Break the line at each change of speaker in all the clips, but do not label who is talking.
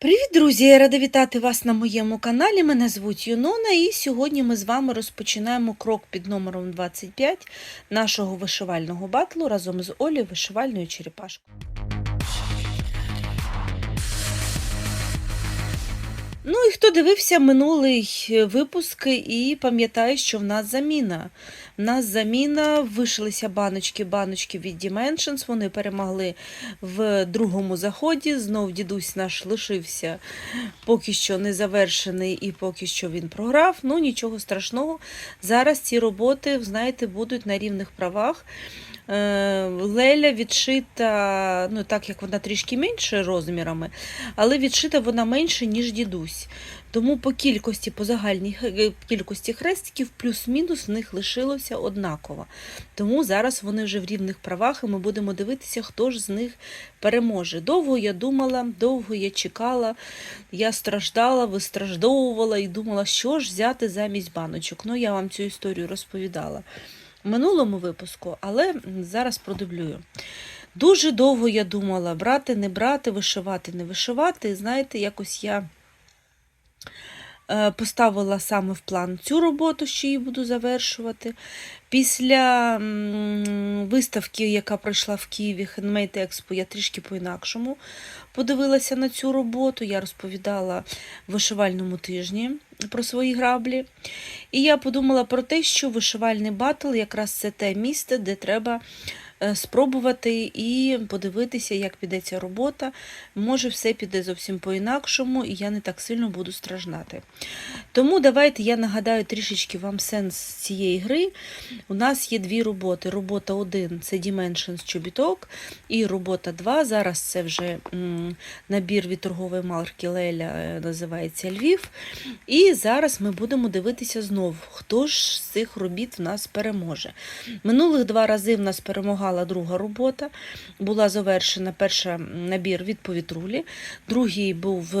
Привіт, друзі! Я рада вітати вас на моєму каналі. Мене звуть Юнона, і сьогодні ми з вами розпочинаємо крок під номером 25 нашого вишивального батлу разом з Олі вишивальною черепашкою. Ну і хто дивився минулий е, випуск і пам'ятає, що в нас заміна. В нас заміна, вишилися баночки, баночки від Dimensions, вони перемогли в другому заході. Знов дідусь наш лишився поки що не завершений і поки що він програв. Ну нічого страшного. Зараз ці роботи, знаєте, будуть на рівних правах. Е, Леля відшита, ну так як вона трішки менше розмірами, але відшита вона менше, ніж дідусь. Тому по кількості, по загальній е, кількості хрестиків, плюс-мінус в них лишилося однаково. Тому зараз вони вже в рівних правах, і ми будемо дивитися, хто ж з них переможе. Довго я думала, довго я чекала, я страждала, вистраждовувала і думала, що ж взяти замість баночок. Ну, я вам цю історію розповідала минулому випуску, але зараз продублюю. Дуже довго я думала, брати, не брати, вишивати, не вишивати. Знаєте, якось я поставила саме в план цю роботу, що її буду завершувати. Після виставки, яка пройшла в Києві, Handmade Expo, я трішки по-інакшому подивилася на цю роботу. Я розповідала в вишивальному тижні про свої граблі. І я подумала про те, що вишивальний батл якраз це те місце, де треба е, спробувати і подивитися, як піде ця робота. Може, все піде зовсім по-інакшому, і я не так сильно буду страждати. Тому давайте я нагадаю трішечки вам сенс цієї гри. У нас є дві роботи. Робота 1 це Dimensions чобіток, і робота 2. Зараз це вже набір від торгової марки Леля е, називається Львів. І зараз ми будемо дивитися знову, хто ж з цих робіт в нас переможе. Минулих два рази в нас перемагала друга робота. Була завершена перша набір від повітрулі, другий був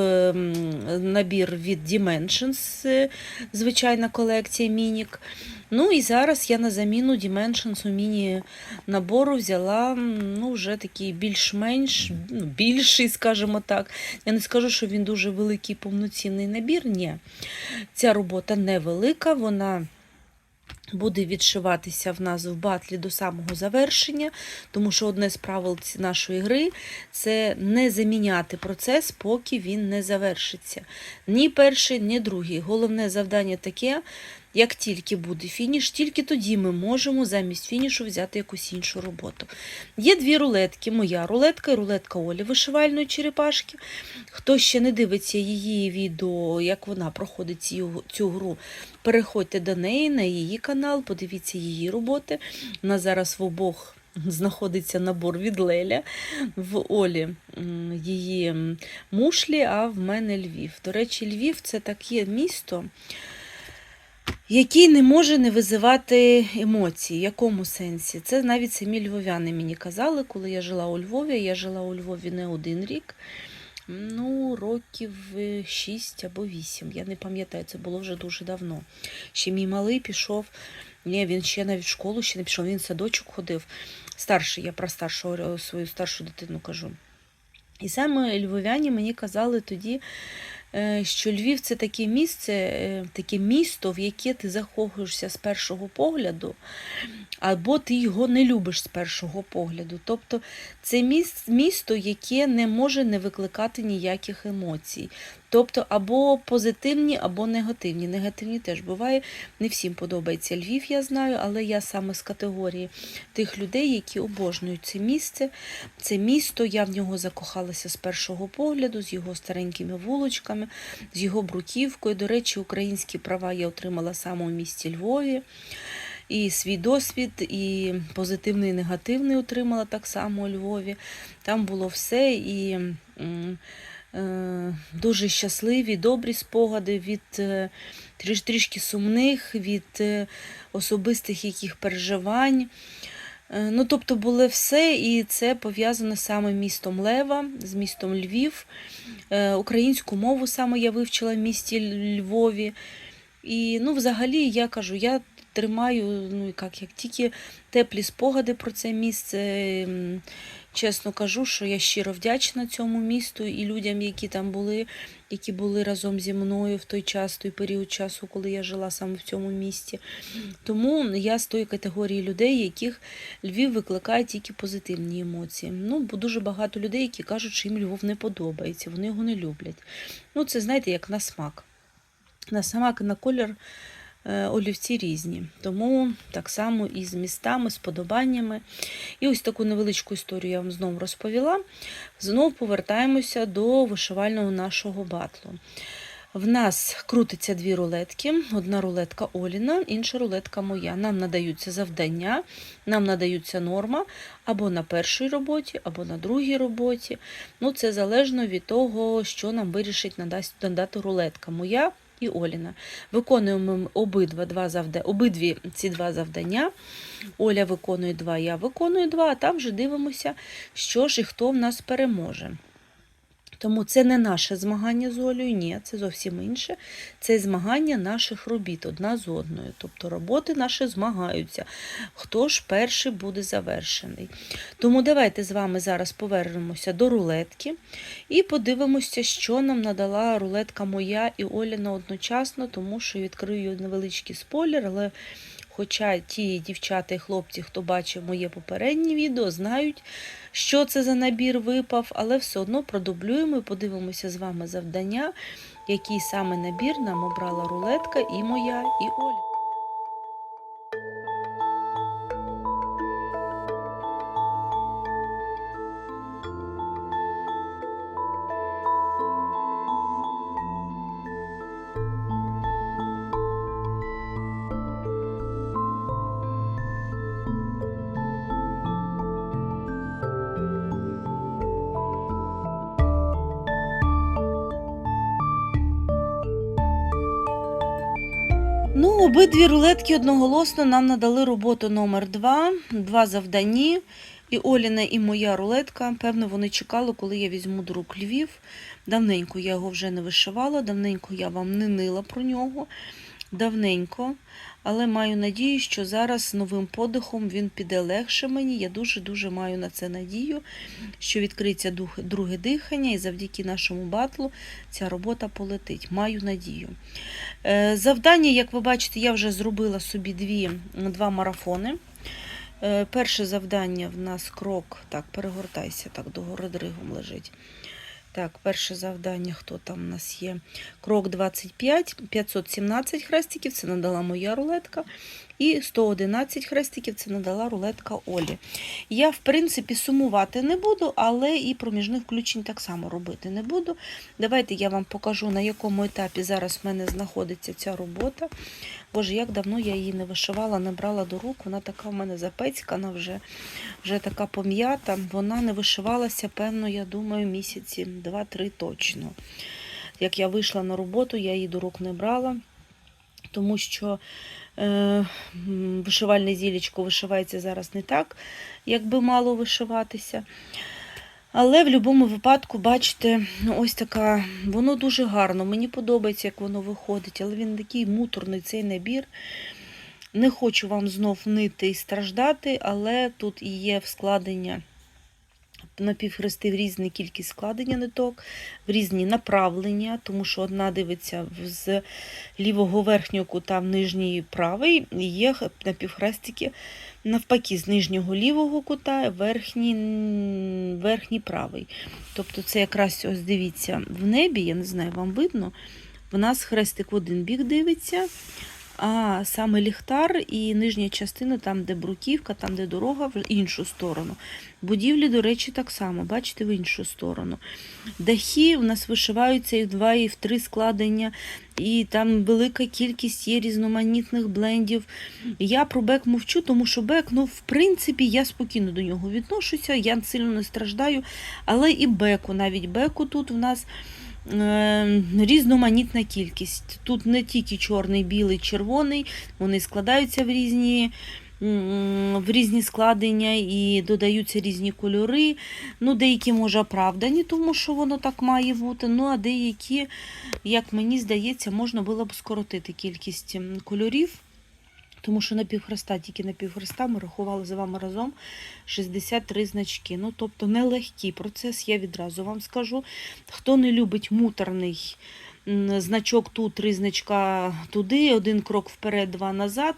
набір від Dimensions, е, звичайна колекція Мінік. Ну і зараз я на заміну Dimensions у міні-набору взяла ну, вже такий більш-менш ну, більший, скажімо так. Я не скажу, що він дуже великий повноцінний набір. Ні. Ця робота невелика, вона буде відшиватися в нас в батлі до самого завершення, тому що одне з правил нашої гри це не заміняти процес, поки він не завершиться. Ні перший, ні другий. Головне завдання таке. Як тільки буде фініш, тільки тоді ми можемо замість фінішу взяти якусь іншу роботу. Є дві рулетки: моя рулетка і рулетка Олі вишивальної черепашки. Хто ще не дивиться її відео, як вона проходить цю, гру, переходьте до неї на її канал, подивіться її роботи. У нас зараз в обох знаходиться набор від Леля. В Олі її мушлі, а в мене Львів. До речі, Львів це таке місто. Який не може не визивати емоції. В якому сенсі? Це навіть самі львов'яни мені казали, коли я жила у Львові. Я жила у Львові не один рік, ну, років 6 або 8. Я не пам'ятаю, це було вже дуже давно. Ще мій малий пішов. Ні, він ще навіть в школу ще не пішов, він в садочок ходив. Старший, я про старшу свою старшу дитину кажу. І саме львов'яні мені казали тоді, е, що Львів це таке місце, е, таке місто, в яке ти захоплюєшся з першого погляду, або ти його не любиш з першого погляду. Тобто це міс- місто, яке не може не викликати ніяких емоцій. Тобто або позитивні, або негативні. Негативні теж буває. Не всім подобається Львів, я знаю, але я саме з категорії тих людей, які обожнюють це місце, це місто. Я в нього закохалася з першого погляду, з його старенькими вулочками, з його бруківкою. До речі, українські права я отримала саме у місті Львові. І свій досвід, і позитивний, і негативний отримала так само у Львові. Там було все і е, дуже щасливі, добрі спогади від е, трішки сумних, від е, особистих яких переживань. Ну, тобто було все, і це пов'язано саме містом Лева, з містом Львів. Українську мову саме я вивчила в місті Львові. І ну, взагалі, я кажу, я тримаю, ну як, як тільки теплі спогади про це місце. Чесно кажу, що я щиро вдячна цьому місту і людям, які там були, які були разом зі мною в той час, той період часу, коли я жила саме в цьому місті. Тому я з тої категорії людей, яких Львів викликає тільки позитивні емоції. Ну, бо дуже багато людей, які кажуть, що їм Львов не подобається, вони його не люблять. Ну, це знаєте, як на смак. На смак на колір олівці різні. Тому так само і з містами, з подобаннями. І ось таку невеличку історію я вам знову розповіла. Знову повертаємося до вишивального нашого батлу. В нас крутиться дві рулетки. Одна рулетка Оліна, інша рулетка моя. Нам надаються завдання, нам надаються норма або на першій роботі, або на другій роботі. Ну, це залежно від того, що нам вирішить надати рулетка моя і Оліна. Виконуємо обидва два завда... обидві ці два завдання. Оля виконує два, я виконую два, а там вже дивимося, що ж і хто в нас переможе. Тому це не наше змагання з Олею, ні, це зовсім інше. Це змагання наших робіт одна з одною. Тобто роботи наші змагаються. Хто ж перший буде завершений. Тому давайте з вами зараз повернемося до рулетки і подивимося, що нам надала рулетка моя і Оляна одночасно, тому що відкрию невеличкий спойлер, але. Хоча ті дівчата і хлопці, хто бачив моє попереднє відео, знають, що це за набір випав, але все одно продублюємо і подивимося з вами завдання, який саме набір нам обрала рулетка і моя, і Оля. Обидві рулетки одноголосно нам надали роботу номер два, два завдані. І Оліна, і моя рулетка. Певно, вони чекали, коли я візьму друк Львів. Давненько я його вже не вишивала, давненько я вам не нила про нього. Давненько. Але маю надію, що зараз з новим подихом він піде легше мені. Я дуже-дуже маю на це надію, що відкриється друге дихання, і завдяки нашому батлу ця робота полетить. Маю надію. Е, Завдання, як ви бачите, я вже зробила собі дві, два марафони. Е, Перше завдання в нас крок. Так, перегортайся, так, догори дригом лежить. Так, перше завдання, хто там у нас є? Крок 25, 517 хрестиків, це надала моя рулетка. І 111 хрестиків це надала рулетка Олі. Я, в принципі, сумувати не буду, але і проміжних включень так само робити не буду. Давайте я вам покажу, на якому етапі зараз в мене знаходиться ця робота. Боже, як давно я її не вишивала, не брала до рук. Вона така в мене запецькана, вже, вже така пом'ята. Вона не вишивалася, певно, я думаю, місяці 2-3 точно. Як я вийшла на роботу, я її до рук не брала, тому що вишивальне зілечко вишивається зараз не так, як би мало вишиватися. Але в будь-якому випадку, бачите, ну, ось така, воно дуже гарно. Мені подобається, як воно виходить, але він такий муторний цей набір. Не хочу вам знов нити і страждати, але тут і є вскладення напівхрести в різні кількість складення ниток, в різні направлення, тому що одна дивиться з лівого верхнього кута в нижній правий, і є напівхрестики навпаки, з нижнього лівого кута, верхній, верхній правий. Тобто це якраз ось дивіться в небі, я не знаю, вам видно. В нас хрестик в один бік дивиться, а саме ліхтар і нижня частина, там, де бруківка, там, де дорога, в іншу сторону. Будівлі, до речі, так само, бачите, в іншу сторону. Дахи в нас вишиваються і в два, і в три складення, і там велика кількість є різноманітних блендів. Я про бек мовчу, тому що бек, ну, в принципі, я спокійно до нього відношуся, я сильно не страждаю, але і беку, навіть беку тут в нас різноманітна кількість. Тут не тільки чорний, білий, червоний, вони складаються в різні. В різні складення і додаються різні кольори. Ну, деякі, може, оправдані, тому що воно так має бути. Ну, а деякі, як мені здається, можна було б скоротити кількість кольорів. Тому що на півхреста, тільки на півхреста ми рахували з вами разом 63 значки. Ну, тобто нелегкий процес, я відразу вам скажу. Хто не любить муторний значок тут, три значка туди, один крок вперед, два назад.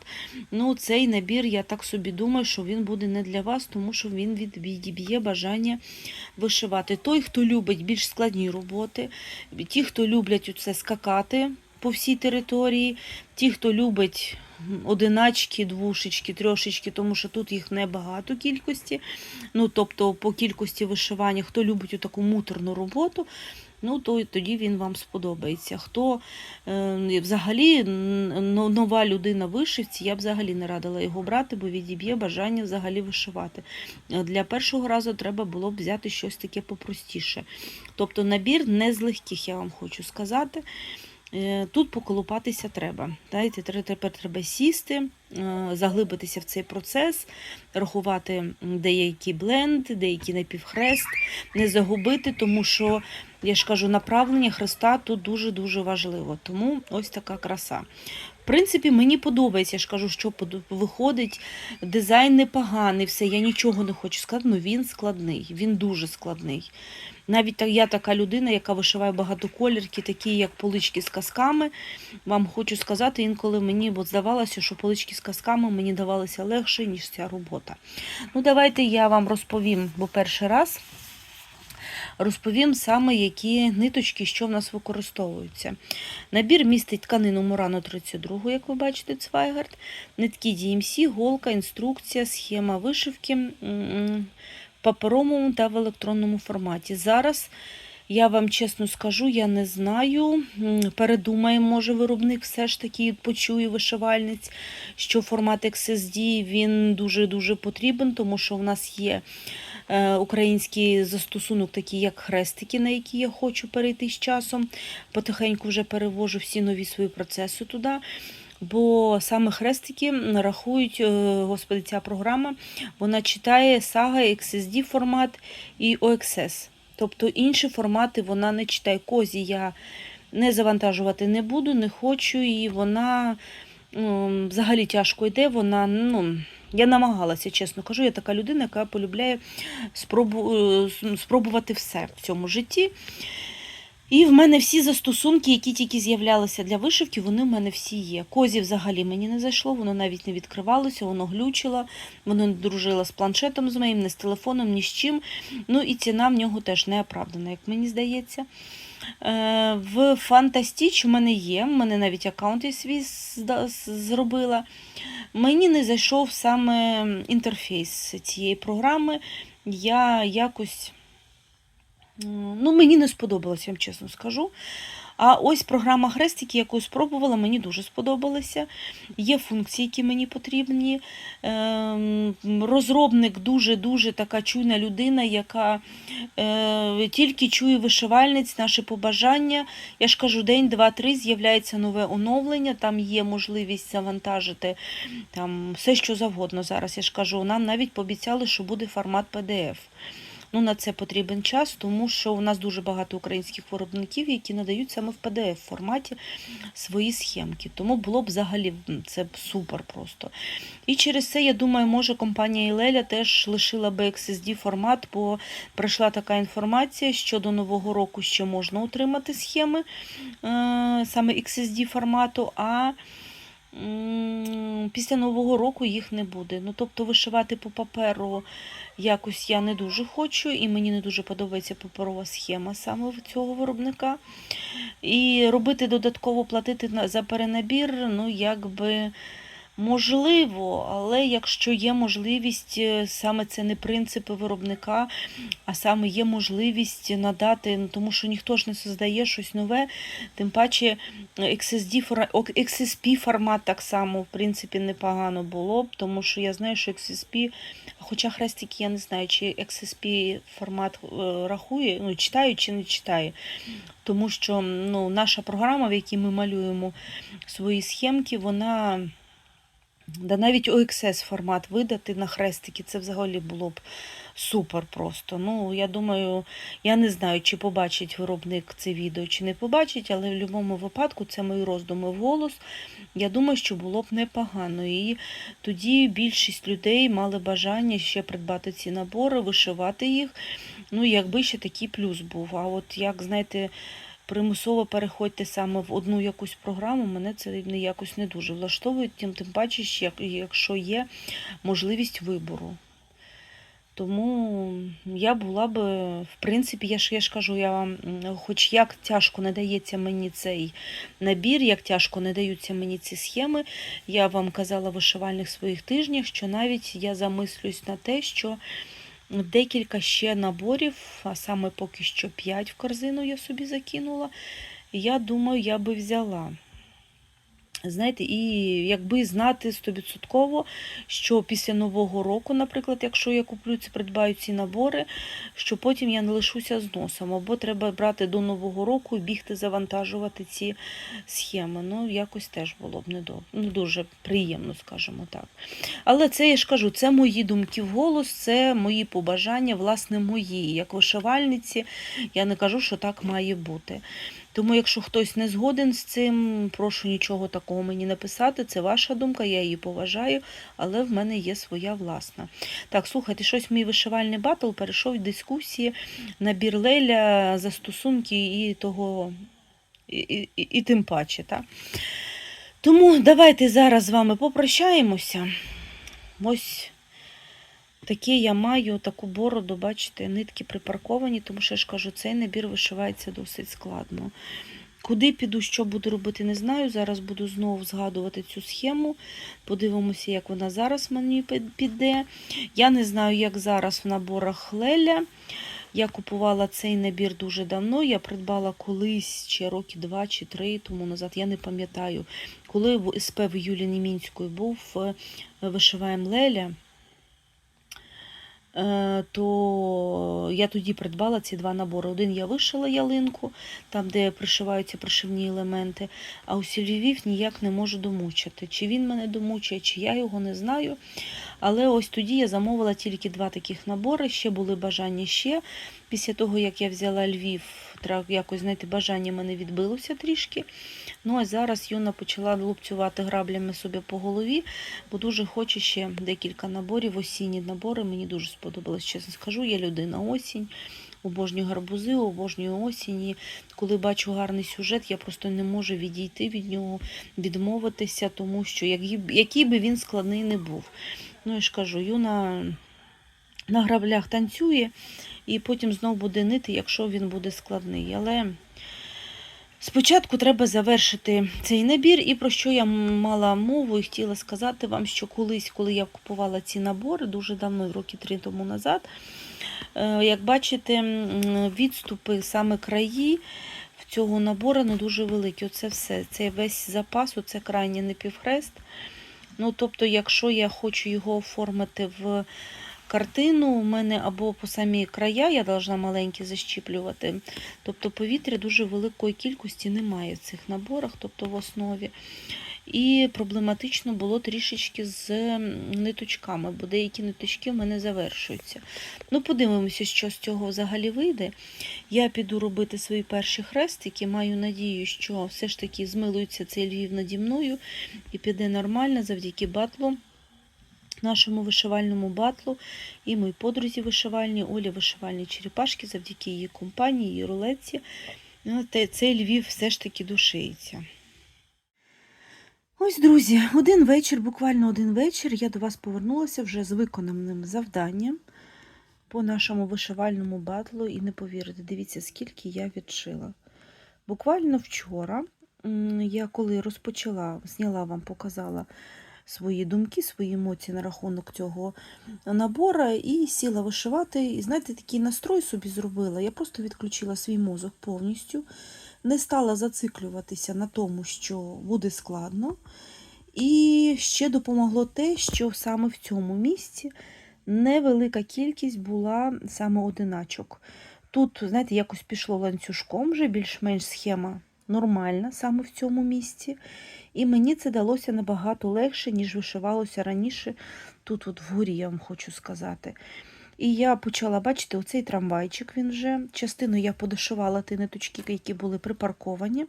Ну, цей набір, я так собі думаю, що він буде не для вас, тому що він від- відіб'є бажання вишивати. Той, хто любить більш складні роботи, ті, хто люблять оце скакати по всій території, ті, хто любить одиначки, двушечки, трьошечки, тому що тут їх небагато кількості. Ну, тобто по кількості вишивання, хто любить таку муторну роботу, ну то тоді він вам сподобається. Хто е, взагалі нова людина вишивці, я б взагалі не радила його брати, бо відіб'є бажання взагалі вишивати. Для першого разу треба було б взяти щось таке попростіше. Тобто набір не з легких, я вам хочу сказати. Е, Тут поколупатися треба. Знаєте, тепер треба сісти, е, заглибитися в цей процес, рахувати деякий бленд, деякий напівхрест, не загубити, тому що, я ж кажу, направлення хреста тут дуже-дуже важливо. Тому ось така краса. Принципі, мені подобається, я ж кажу, що виходить. Дизайн непоганий, все, я нічого не хочу сказати, але він складний, він дуже складний. Навіть я така людина, яка вишиває багатоколірки, такі як полички з казками. Вам хочу сказати, інколи мені от здавалося, що полички з казками мені давалися легше, ніж ця робота. Ну, давайте я вам розповім, бо перший раз розповім саме, які ниточки, що в нас використовуються. Набір містить тканину Мурано 32, як ви бачите, Цвайгард, нитки DMC, голка, інструкція, схема вишивки в паперовому та в електронному форматі. Зараз я вам чесно скажу, я не знаю. Передумає, може, виробник все ж таки почує вишивальниць, що формат XSD він дуже-дуже потрібен, тому що в нас є український застосунок, такий як хрестики, на які я хочу перейти з часом. Потихеньку вже перевожу всі нові свої процеси туди. Бо саме хрестики рахують, е, господи, ця програма, вона читає сага, XSD формат і OXS. Тобто інші формати вона не читає. Козі я не завантажувати не буду, не хочу, і вона м, взагалі тяжко йде. Вона, ну, я намагалася, чесно кажу, я така людина, яка полюбляє спробу, е, спробувати все в цьому житті. І в мене всі застосунки, які тільки з'являлися для вишивки, вони в мене всі є. Козі взагалі мені не зайшло, воно навіть не відкривалося, воно глючило, воно не дружило з планшетом з моїм, не з телефоном, ні з чим. Ну і ціна в нього теж не оправдана, як мені здається. Е, В Фантастіч у мене є, в мене навіть аккаунт свій зробила. Мені не зайшов саме інтерфейс цієї програми. Я якось. Ну, мені не сподобалося, я вам чесно скажу. А ось програма Хрестики, яку спробувала, мені дуже сподобалася. Є функції, які мені потрібні. Ем, Розробник дуже-дуже така чуйна людина, яка е, тільки чує вишивальниць, наші побажання. Я ж кажу, день, два, три з'являється нове оновлення, там є можливість завантажити там, все, що завгодно зараз. Я ж кажу, нам навіть пообіцяли, що буде формат PDF. Ну, на це потрібен час, тому що у нас дуже багато українських виробників, які надають саме в PDF форматі свої схемки. Тому було б взагалі це супер просто. І через це, я думаю, може компанія Ілеля теж лишила би XSD формат, бо прийшла така інформація, що до Нового року ще можна отримати схеми е, саме XSD формату, а після Нового року їх не буде. Ну, тобто вишивати по паперу якось я не дуже хочу, і мені не дуже подобається паперова схема саме цього виробника. І робити додатково платити за перенабір, ну якби можливо, але якщо є можливість, е, саме це не принципи виробника, а саме є можливість надати, ну, тому що ніхто ж не создає щось нове, тим паче XSD, XSP формат так само, в принципі, непогано було б, тому що я знаю, що XSP, хоча хрестики я не знаю, чи XSP формат е, рахує, ну, читає чи не читає. Тому що ну, наша програма, в якій ми малюємо свої схемки, вона. Да навіть OXS формат видати на хрестики, це взагалі було б Супер просто. Ну, я думаю, я не знаю, чи побачить виробник це відео, чи не побачить, але в будь-якому випадку це мої роздуми вголос. Я думаю, що було б непогано. І тоді більшість людей мали бажання ще придбати ці набори, вишивати їх. Ну, якби ще такий плюс був. А от як, знаєте, примусово переходьте саме в одну якусь програму, мене це якось не дуже влаштовує, тим, тим паче, якщо є можливість вибору. Тому я була б, в принципі, я ж, я ж кажу, я вам, хоч як тяжко не дається мені цей набір, як тяжко не даються мені ці схеми, я вам казала в вишивальних своїх тижнях, що навіть я замислюсь на те, що декілька ще наборів, а саме поки що 5 в корзину я собі закинула, я думаю, я би взяла. Знаєте, і якби знати стовідсотково, що після Нового року, наприклад, якщо я куплю це, придбаю ці набори, що потім я не лишуся з носом, або треба брати до Нового року і бігти завантажувати ці схеми. Ну, якось теж було б не, до... не дуже приємно, скажімо так. Але це я ж кажу, це мої думки вголос, це мої побажання, власне, мої. Як вишивальниці, я не кажу, що так має бути. Тому, якщо хтось не згоден з цим, прошу нічого такого мені написати. Це ваша думка, я її поважаю, але в мене є своя власна. Так, слухайте, щось мій вишивальний батл перейшов в дискусії на Бірлеля застосунки і того, і, і, і, і тим паче. Так? Тому давайте зараз з вами попрощаємося. Ось таке я маю, таку бороду, бачите, нитки припарковані, тому що я ж кажу, цей набір вишивається досить складно. Куди піду, що буду робити, не знаю. Зараз буду знову згадувати цю схему. Подивимося, як вона зараз мені піде. Я не знаю, як зараз в наборах Леля. Я купувала цей набір дуже давно. Я придбала колись ще роки два чи три тому назад. Я не пам'ятаю, коли в СП в Юлі Німінської був е, вишиваємо Леля. Е, То я тоді придбала ці два набори. Один я вишила ялинку, там, де пришиваються пришивні елементи, а у сільвів ніяк не можу домучити. Чи він мене домучує, чи я його не знаю. Але ось тоді я замовила тільки два таких набори, ще були бажання ще. Після того, як я взяла Львів, якось знаєте, бажання мене відбилося трішки. Ну а зараз Юна почала лупцювати граблями собі по голові, бо дуже хоче ще декілька наборів, осінні набори. Мені дуже сподобалось, чесно скажу. Я людина осінь. Обожнюю гарбузи, обожнюю осінь. І коли бачу гарний сюжет, я просто не можу відійти від нього, відмовитися, тому що який би він складний не був. Ну, я ж кажу, Юна на граблях танцює і потім знов буде нити, якщо він буде складний. Але спочатку треба завершити цей набір. І про що я мала мову і хотіла сказати вам, що колись, коли я купувала ці набори, дуже давно, роки три тому назад, е, як бачите, відступи саме краї. Цього набору не дуже великі. Оце все. Це весь запас, оце крайній напівхрест. Ну, тобто, якщо я хочу його оформити в картину, у мене або по самі края я должна маленькі защіплювати. Тобто повітря дуже великої кількості немає в цих наборах, тобто в основі. І проблематично було трішечки з ниточками, бо деякі ниточки в мене завершуються. Ну, подивимося, що з цього взагалі вийде. Я піду робити свої перші хрестики. Маю надію, що все ж таки змилується цей Львів наді мною і піде нормально завдяки батлу, нашому вишивальному батлу і моїй подрузі вишивальні, Олі вишивальні черепашки, завдяки її компанії, її рулетці. Ну, Цей Львів все ж таки душиться. Ось, друзі, один вечір, буквально один вечір, я до вас повернулася вже з виконаним завданням по нашому вишивальному батлу. І не повірите, дивіться, скільки я відшила. Буквально вчора я коли розпочала, зняла вам, показала свої думки, свої емоції на рахунок цього набора і сіла вишивати. І знаєте, такий настрой собі зробила. Я просто відключила свій мозок повністю, не стала зациклюватися на тому, що буде складно. І ще допомогло те, що саме в цьому місці невелика кількість була саме одиначок. Тут, знаєте, якось пішло ланцюжком, вже більш-менш схема нормальна саме в цьому місці. І мені це далося набагато легше, ніж вишивалося раніше тут, от вгорі, я вам хочу сказати. І я почала бачити оцей трамвайчик. Він вже частину я подошивала ті ниточки, які були припарковані,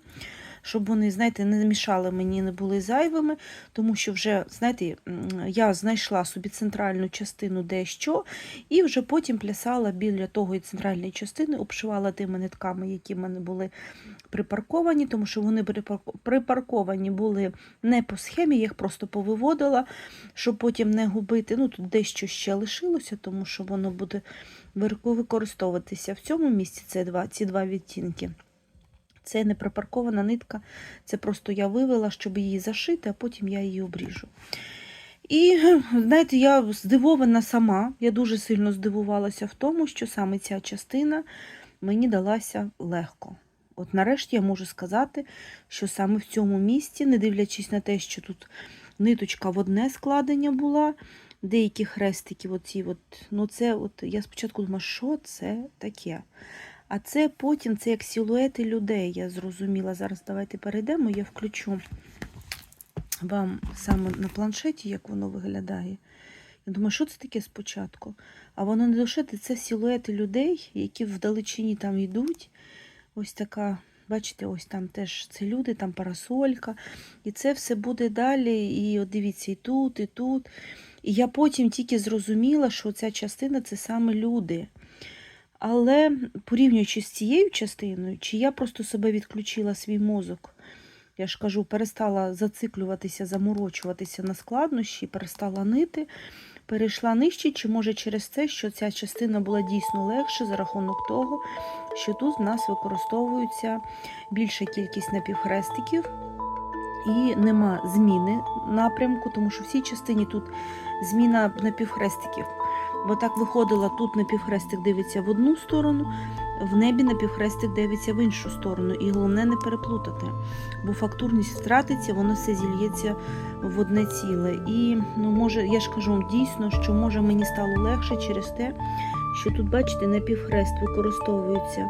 щоб вони, знаєте, не мішали мені, не були зайвими, тому що вже, знаєте, я знайшла собі центральну частину дещо, і вже потім плясала біля того центральної частини, обшивала тими нитками, які в мене були припарковані, тому що вони припарковані були не по схемі, я їх просто повиводила, щоб потім не губити. Ну, тут дещо ще лишилося, тому що воно буде використовуватися в цьому місці. Це два, ці два відтінки. Це не припаркована нитка, це просто я вивела, щоб її зашити, а потім я її обріжу. І знаєте, я здивована сама, я дуже сильно здивувалася в тому, що саме ця частина мені далася легко. От нарешті я можу сказати, що саме в цьому місці, не дивлячись на те, що тут ниточка в одне складення була, деякі хрестики, оці от, ну це от, я спочатку думала, що це таке. А це потім це як силуети людей, я зрозуміла. Зараз давайте перейдемо, я включу вам саме на планшеті, як воно виглядає. Я думаю, що це таке спочатку? А воно не дошити, це силуети людей, які вдалечині там йдуть. Ось така, бачите, ось там теж це люди, там парасолька. І це все буде далі. І от дивіться, і тут, і тут. І я потім тільки зрозуміла, що ця частина це саме люди. Але порівнюючи з цією частиною, чи я просто себе відключила свій мозок, я ж кажу, перестала зациклюватися, заморочуватися на складнощі, перестала нити, перейшла нижче, чи може через те, що ця частина була дійсно легше за рахунок того, що тут в нас використовується більша кількість напівхрестиків і нема зміни напрямку, тому що в цій частині тут зміна напівхрестиків. Бо так виходило, тут напівхрестик дивиться в одну сторону, в небі напівхрестик дивиться в іншу сторону. І головне не переплутати, бо фактурність втратиться, воно все зільється в одне ціле. І ну, може, я ж кажу дійсно, що може мені стало легше через те, що тут, бачите, напівхрест використовується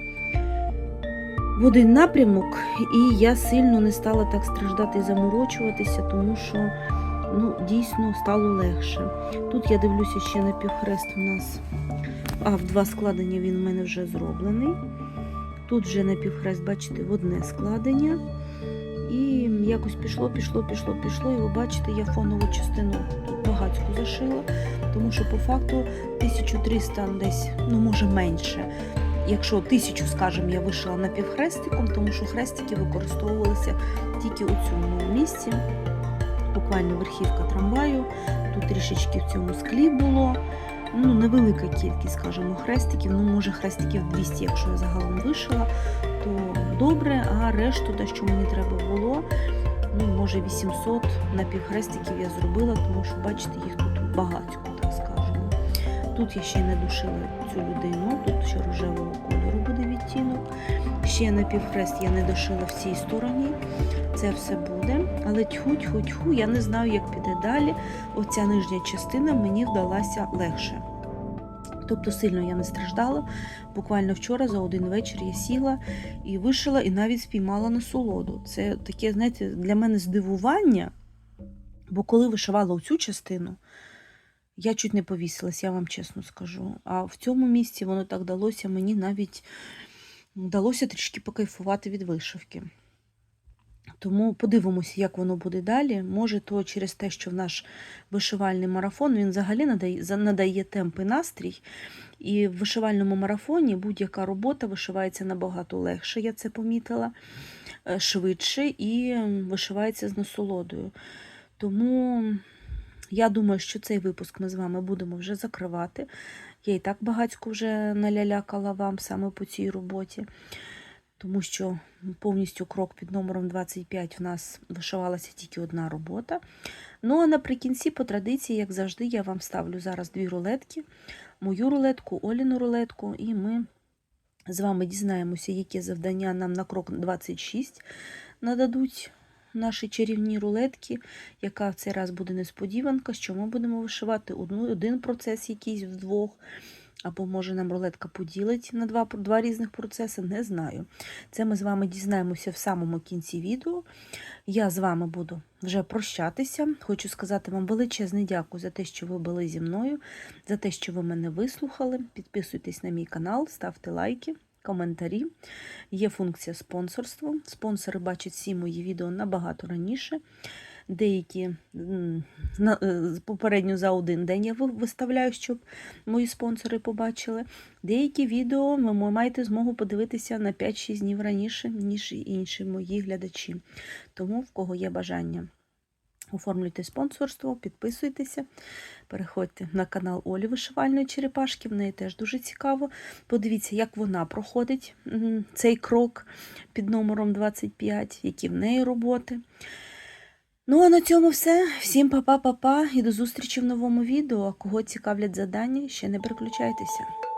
в один напрямок, і я сильно не стала так страждати і заморочуватися, тому що ну, дійсно стало легше. Тут я дивлюся ще на півхрест у нас. А, в два складення він в мене вже зроблений. Тут вже на півхрест, бачите, в одне складення. І якось пішло, пішло, пішло, пішло. І ви бачите, я фонову частину тут багатьку зашила, тому що по факту 1300 десь, ну може менше. Якщо тисячу, скажімо, я вишила напівхрестиком, тому що хрестики використовувалися тільки у цьому місці буквально верхівка трамваю. Тут трішечки в цьому склі було. Ну, невелика кількість, скажімо, хрестиків. Ну, може, хрестиків 200, якщо я загалом вишила, то добре, а решту, те, що мені треба було, ну, може 800 напівхрестиків я зробила, тому що, бачите, їх тут багатько, так скажемо. Тут я ще не душила цю людину, тут ще рожевого кольору буде відтінок. Ще напівхрест я не дошила в цій стороні. Це все буде. Але тьху, тьху, тьху, я не знаю, як піде далі. Оця нижня частина мені вдалася легше. Тобто сильно я не страждала. Буквально вчора за один вечір я сіла і вишила, і навіть спіймала насолоду. Це таке, знаєте, для мене здивування. Бо коли вишивала оцю частину, я чуть не повісилась, я вам чесно скажу. А в цьому місці воно так далося, мені навіть вдалося трішки покайфувати від вишивки. Тому подивимося, як воно буде далі. Може, то через те, що в наш вишивальний марафон він взагалі надає, надає темп і настрій. І в вишивальному марафоні будь-яка робота вишивається набагато легше, я це помітила, е, швидше і вишивається з насолодою. Тому я думаю, що цей випуск ми з вами будемо вже закривати. Я і так багацько вже налялякала вам саме по цій роботі, тому що повністю крок під номером 25 в нас вишивалася тільки одна робота. Ну а наприкінці, по традиції, як завжди, я вам ставлю зараз дві рулетки: мою рулетку, Оліну рулетку, і ми з вами дізнаємося, які завдання нам на крок 26 нададуть наші чарівні рулетки, яка в цей раз буде несподіванка, що ми будемо вишивати один процес якийсь вдвох, Або може нам рулетка поділить на два, два різних процеси, не знаю. Це ми з вами дізнаємося в самому кінці відео. Я з вами буду вже прощатися. Хочу сказати вам величезне дякую за те, що ви були зі мною, за те, що ви мене вислухали. Підписуйтесь на мій канал, ставте лайки, коментарі. Є функція спонсорства. Спонсори бачать всі мої відео набагато раніше. Деякі е, попередньо за один день я виставляю, щоб мої спонсори побачили. Деякі відео ви маєте змогу подивитися на 5-6 днів раніше, ніж інші мої глядачі. Тому, в кого є бажання, оформлюйте спонсорство, підписуйтеся, переходьте на канал Олі Вишивальної Черепашки, в неї теж дуже цікаво. Подивіться, як вона проходить цей крок під номером 25, які в неї роботи. Ну, а на цьому все. Всім па-па-па-па і до зустрічі в новому відео. Кого цікавлять задання, ще не переключайтеся.